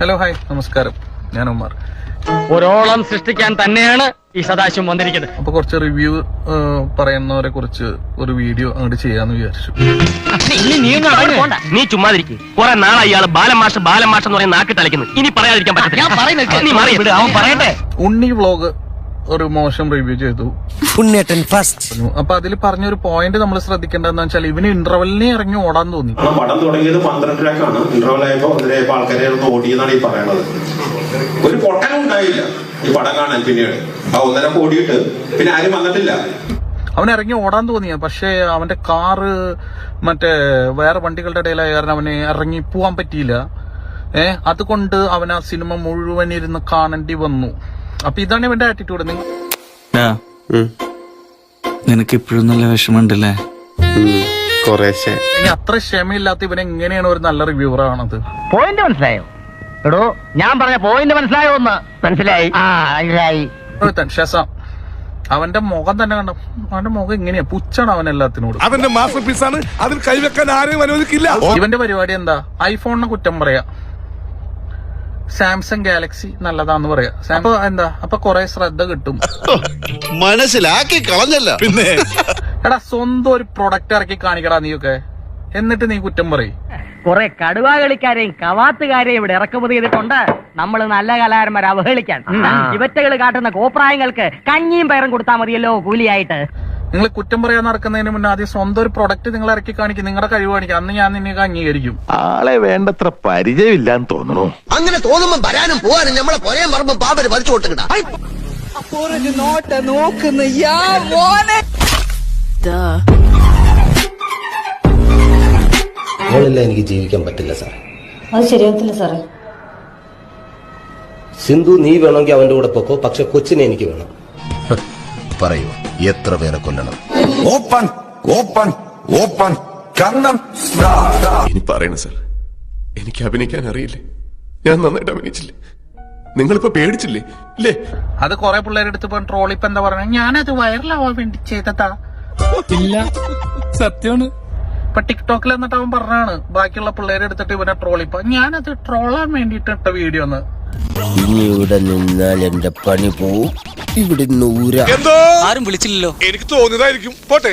Hello hi നമസ്കാരം. ഞാൻ ഉമാർ. ഒരോളം സൃഷ്ടിക്കാൻ തന്നെയാണ് ഈ സദാശിവം വന്നിരിക്കുന്നത്. അപ്പൊ കുറച്ച് റിവ്യൂ പറയുന്നവരെ കുറിച്ച് ഒരു വീഡിയോ അങ്ങോട്ട് ചെയ്യാന്ന് വിചാരിച്ചു. നീ ചുമ്മാതിരിക്കും. കുറെ നാളായി ആൾ ബാലമാഷ ബാലമാഷെന്ന് പറയുന്ന നാക്കി തളിക്കുന്നു ഇനി പറയാതിരിക്കാൻ പറ്റത്തില്ല. നീ മാറി അവൻ പറയട്ടെ. ഉണ്ണി വ്ളോഗ് ഒരു മോശം റിവ്യൂ ചെയ്തു. ഉണ്ണേട്ടൻ ഫസ്റ്റ് അപ്പൊ അതിൽ പറഞ്ഞൊരു പോയിന്റ് നമ്മൾ ശ്രദ്ധിക്കേണ്ടതെന്ന് വെച്ചാൽ ഇവന് ഇന്റർവെല്ലിനെ ഇറങ്ങി ഓടാൻ തോന്നി. പടം തുടങ്ങിയത് പന്ത്രണ്ടരക്കാണ് ഇന്റർവൽ ആയപ്പോ ഒന്നരയപ്പോ ആൾക്കാരെ ഓടി ഓടിയെന്നാണ് ഈ പറയണത്. ഒരു പൊട്ടനും ഉണ്ടായില്ല ഈ പടം കാണാൻ പിന്നീട്. ആ ഒന്നര ഓടിയിട്ട് പിന്നെ ആരും വന്നിട്ടില്ല. അവൻ ഇറങ്ങി ഓടാൻ തോന്നിയ. പക്ഷേ അവന്റെ കാറ് മറ്റേ വേറെ വണ്ടികളുടെ ഇടയിലായ കാരണം അവന് ഇറങ്ങി പോവാൻ പറ്റിയില്ല. ഏ അതുകൊണ്ട് അവൻ ആ സിനിമ മുഴുവൻ ഇരുന്ന് കാണേണ്ടി വന്നു. അപ്പൊ ഇതാണ് ഇവന്റെ ആറ്റിറ്റ്യൂഡ് നിങ്ങൾ നിനക്ക് ഇപ്പോഴും നല്ല വിഷമമുണ്ടല്ലേ? കുറേശ്ശെ. ഇനി അത്ര ക്ഷമയില്ലാത്ത ഇവൻ എങ്ങനെയാണ് ഒരു നല്ല റിവ്യൂവർ ആണത് പോയിന്റ് മനസ്സിലായോ? എടോ ഞാൻ പറഞ്ഞ പോയിന്റ് മനസ്സിലായോ ഒന്ന്? മനസ്സിലായി. ആ മനസ്സിലായി. ഒരുത്തൻ ഷെസാം. അവന്റെ മുഖം തന്നെ കണ്ട? അവന്റെ മുഖം എങ്ങനെയാ പുച്ചാണ് അവൻ എല്ലാത്തിനോടും. അവന്റെ മാസ്റ്റർ പീസാണ് അതിൽ കൈവെക്കാൻ ആരെയും അനുവദിക്കില്ല. ഇവന്റെ പരിപാടി എന്താ? ഐഫോണിനെ കുറ്റം പറയാ. സാംസങ് ഗാലക്സി നല്ലതാന്ന് പറയാ. അപ്പൊ എന്താ? അപ്പൊ കൊറേ ശ്രദ്ധ കിട്ടും. മനസ്സിലാക്കി കളഞ്ഞല്ല. പിന്നെ? എടാ സ്വന്തം ഒരു പ്രൊഡക്റ്റ് ഇറക്കി കാണിക്കടാ നീയൊക്കെ. എന്നിട്ട് നീ കുറ്റം പറയും. കുറെ കടുവാ കളിക്കാരെയും കവാത്തുകാരെയും ഇവിടെ ഇറക്കുമതി ചെയ്തിട്ടുണ്ട്. നമ്മൾ നല്ല കലാകാരന്മാരെ അവഹേളിക്കാൻ. ഇവറ്റകൾ കാട്ടുന്ന കോപ്രായങ്ങൾക്ക് കഞ്ഞിയും പയറും കൊടുത്താൽ മതിയല്ലോ കൂലിയായിട്ട്. നിങ്ങൾ കുറ്റം പറയാൻ നടക്കുന്നതിന് മുന്നേ ആദ്യം സ്വന്തം ഒരു പ്രൊഡക്റ്റ് നിങ്ങൾ ഇറക്കി കാണിക്കും. നിങ്ങളുടെ കഴിവ് കാണിക്കും. അന്ന് ഞാൻ നിന്നെ അംഗീകരിക്കും. ആളെ വേണ്ടത്ര പരിചയമില്ലാന്ന് തോന്നുന്നു. അങ്ങനെ തോന്നുമ്പോ വരാനും പോവാനും നമ്മളെ പൊരേ പറമ്പ് നോക്കുന്ന വലിച്ചു മോനെ. എനിക്ക് ജീവിക്കാൻ പറ്റില്ല സാർ അത് ശരിയാവത്തില്ല സാറേ. സിന്ധു നീ വേണമെങ്കിൽ അവന്റെ കൂടെ പൊക്കോ. പക്ഷെ കൊച്ചിനെ എനിക്ക് വേണം. പറയൂ എത്ര പേരെ കൊല്ലണം? Open open open. കണ്ണം ഇനി പറയണ സാർ എനിക്ക് അഭിനയിക്കാൻ അറിയില്ലേ? ഞാൻ നന്നായിട്ട് അഭിനയിച്ചില്ലേ? നിങ്ങളിപ്പോ പേടിച്ചില്ലേ? ഇല്ലേ? അത് കുറെ പിള്ളേരെടുത്ത് ഇപ്പൊ ട്രോൾ ഇപ്പൊ എന്താ പറഞ്ഞ ഞാനത് വൈറലാവാൻ വേണ്ടി ചെയ്തതാ. ഇല്ല. സത്യമാണ്. ഇപ്പൊ ടിക്ടോക്കിൽ എന്നിട്ട് അവൻ പറഞ്ഞാണ് ബാക്കിയുള്ള പിള്ളേരെ എടുത്തിട്ട് ഇവനെ ട്രോളിപ്പ ഇപ്പൊ. ഞാനത് ട്രോളാൻ വേണ്ടിട്ട് ഇട്ട വീഡിയോ ഒന്ന് ഇനി ഇവിടെ നിന്നാൽ എന്റെ പണി പോവും. ഇവിടെ നൂര ആരും വിളിച്ചില്ലല്ലോ. എനിക്ക് തോന്നിയതായിരിക്കും. പോട്ടെ.